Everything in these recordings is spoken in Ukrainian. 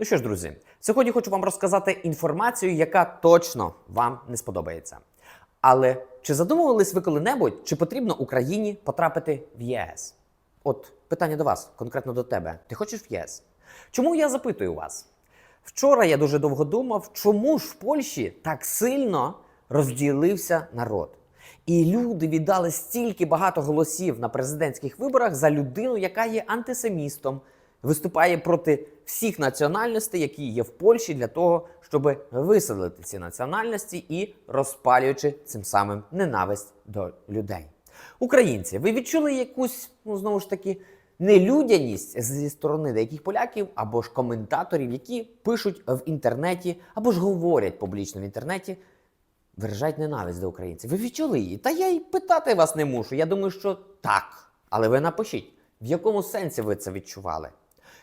Ну що ж, друзі, сьогодні хочу вам розказати інформацію, яка точно вам не сподобається. Але чи задумувались ви коли-небудь, чи потрібно Україні потрапити в ЄС? От питання до вас, конкретно до тебе. Ти хочеш в ЄС? Чому я запитую вас? Вчора я дуже довго думав, чому ж в Польщі так сильно розділився народ. І люди віддали стільки багато голосів на президентських виборах за людину, яка є антисемістом, виступає проти всіх національностей, які є в Польщі, для того, щоб виселити ці національності і розпалюючи цим самим ненависть до людей. Українці, ви відчули якусь, ну знову ж таки, нелюдяність зі сторони деяких поляків або ж коментаторів, які пишуть в інтернеті або ж говорять публічно в інтернеті, виражають ненависть до українців. Ви відчули її? Та я й питати вас не мушу. Я думаю, що так. Але ви напишіть, в якому сенсі ви це відчували.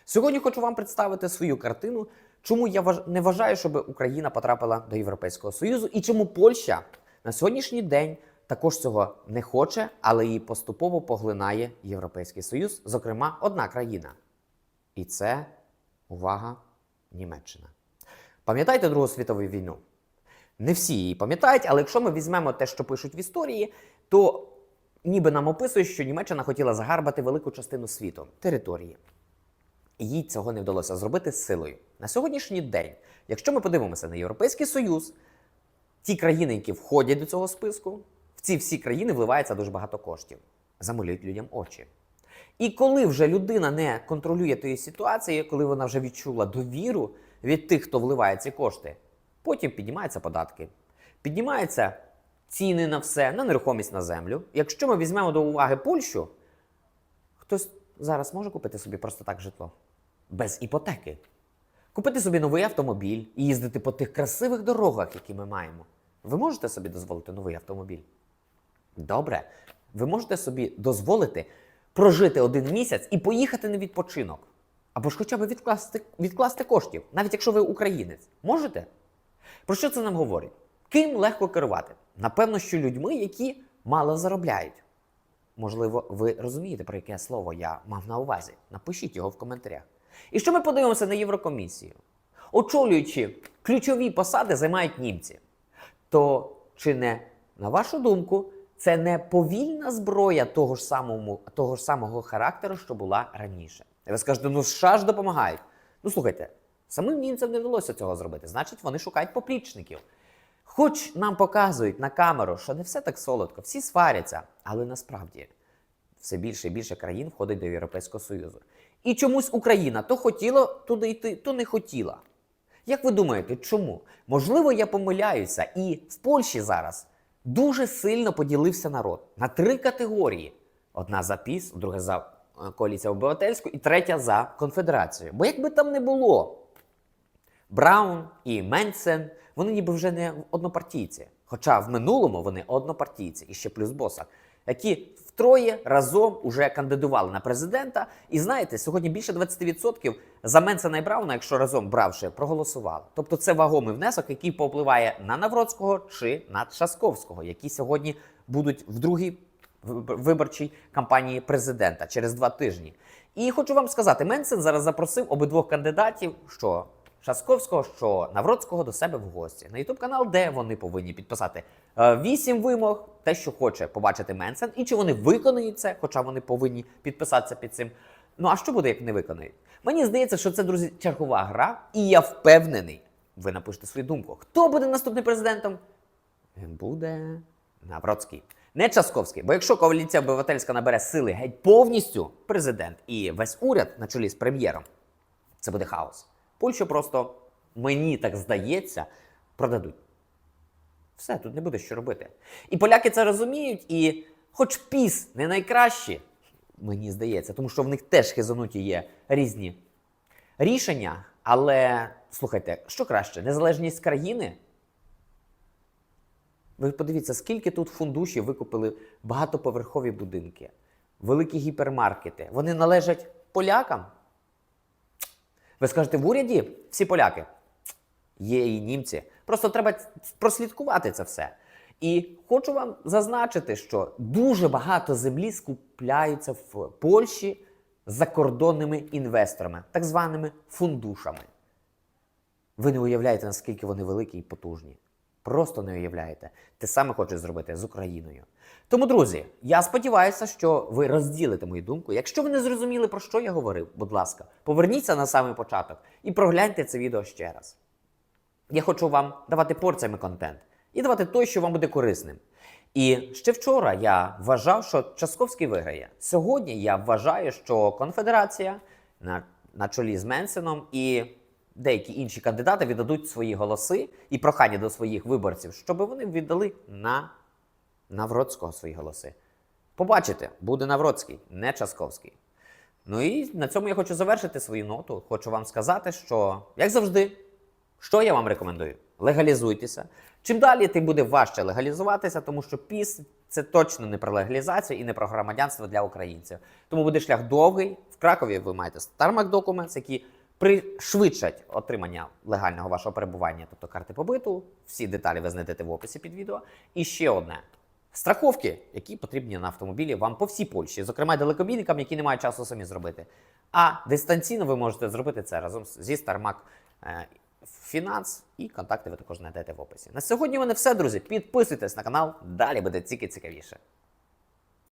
Сьогодні хочу вам представити свою картину, чому я не вважаю, щоб Україна потрапила до Європейського Союзу і чому Польща на сьогоднішній день також цього не хоче, але її поступово поглинає Європейський Союз, зокрема, одна країна. І це увага, Німеччина. Пам'ятаєте Другу світову війну? Не всі її пам'ятають, але якщо ми візьмемо те, що пишуть в історії, то ніби нам описують, що Німеччина хотіла загарбати велику частину світу території. Їй цього не вдалося зробити силою. На сьогоднішній день, якщо ми подивимося на Європейський Союз, ті країни, які входять до цього списку, в ці всі країни вливається дуже багато коштів, замилюють людям очі. І коли вже людина не контролює тієї ситуації, коли вона вже відчула довіру від тих, хто вливає ці кошти, потім піднімаються податки, піднімаються ціни на все, на нерухомість на землю. Якщо ми візьмемо до уваги Польщу, хтось зараз може купити собі просто так житло без іпотеки. Купити собі новий автомобіль і їздити по тих красивих дорогах, які ми маємо. Ви можете собі дозволити новий автомобіль? Добре. Ви можете собі дозволити прожити один місяць і поїхати на відпочинок. Або ж хоча б відкласти, відкласти коштів, навіть якщо ви українець. Можете? Про що це нам говорить? Ким легко керувати? Напевно, що людьми, які мало заробляють. Можливо, ви розумієте, про яке слово я мав на увазі. Напишіть його в коментарях. І що ми подивимося на Єврокомісію? Очолюючи ключові посади, займають німці. То чи не, на вашу думку, це не повільна зброя того ж самого, того ж самого характеру, що була раніше? І ви скажете, ну США ж допомагають. Ну слухайте, самим німцям не вдалося цього зробити. Значить, вони шукають поплічників. Хоч нам показують на камеру, що не все так солодко, всі сваряться, але насправді все більше і більше країн входить до Європейського Союзу. І чомусь Україна то хотіла туди йти, то не хотіла. Як ви думаєте, чому? Можливо, я помиляюся, і в Польщі зараз дуже сильно поділився народ на три категорії: одна за ПІС, друга за е, коаліція обивательську і третя за конфедерацію. Бо якби там не було, Браун і Менсен, вони ніби вже не однопартійці. Хоча в минулому вони однопартійці і ще плюс боса, які втроє разом уже кандидували на президента. І знаєте, сьогодні більше 20% за Менсена і Брауна, якщо разом бравши, проголосували. Тобто це вагомий внесок, який повпливає на Навроцького чи на Часковського, які сьогодні будуть в другій виборчій кампанії президента через два тижні. І хочу вам сказати, Менсен зараз запросив обидвох кандидатів, що Шасковського, що Навроцького до себе в гості на Ютуб канал, де вони повинні підписати е, вісім вимог, те, що хоче побачити Менсен, і чи вони виконують це, хоча вони повинні підписатися під цим. Ну а що буде, як не виконають? Мені здається, що це, друзі, чергова гра, і я впевнений. Ви напишете свою думку. Хто буде наступним президентом? Буде Навроцький. Не Часковський. Бо якщо коаліція обивательська набере сили геть повністю, президент і весь уряд на чолі з прем'єром, це буде хаос. Польщу просто, мені так здається, продадуть. Все, тут не буде що робити. І поляки це розуміють, і хоч піс не найкращі, мені здається, тому що в них теж хизануті є різні рішення. Але слухайте, що краще, незалежність країни? Ви подивіться, скільки тут фундушів викупили багатоповерхові будинки, великі гіпермаркети. Вони належать полякам. Ви скажете, в уряді всі поляки. Є і німці. Просто треба прослідкувати це все. І хочу вам зазначити, що дуже багато землі скупляються в Польщі закордонними інвесторами, так званими фундушами. Ви не уявляєте, наскільки вони великі і потужні. Просто не уявляєте. Те саме хочу зробити з Україною. Тому, друзі, я сподіваюся, що ви розділите мою думку. Якщо ви не зрозуміли, про що я говорив, будь ласка, поверніться на самий початок і прогляньте це відео ще раз. Я хочу вам давати порціями контент і давати той, що вам буде корисним. І ще вчора я вважав, що Часковський виграє. Сьогодні я вважаю, що конфедерація на, на чолі з Менсеном і деякі інші кандидати віддадуть свої голоси і прохання до своїх виборців, щоб вони віддали на Навроцького свої голоси. Побачите, буде Навроцький, не Часковський. Ну і на цьому я хочу завершити свою ноту. Хочу вам сказати, що, як завжди, що я вам рекомендую? Легалізуйтеся. Чим далі, тим буде важче легалізуватися, тому що піс це точно не про легалізацію і не про громадянство для українців. Тому буде шлях довгий. В Кракові ви маєте Starmac Documents, які пришвидшать отримання легального вашого перебування, тобто карти побиту. Всі деталі ви знайдете в описі під відео. І ще одне. Страховки, які потрібні на автомобілі вам по всій Польщі, зокрема далекобійникам, які не мають часу самі зробити. А дистанційно ви можете зробити це разом зі StarMac е, Finance і контакти ви також знайдете в описі. На сьогодні в мене все, друзі. Підписуйтесь на канал, далі буде тільки цікавіше.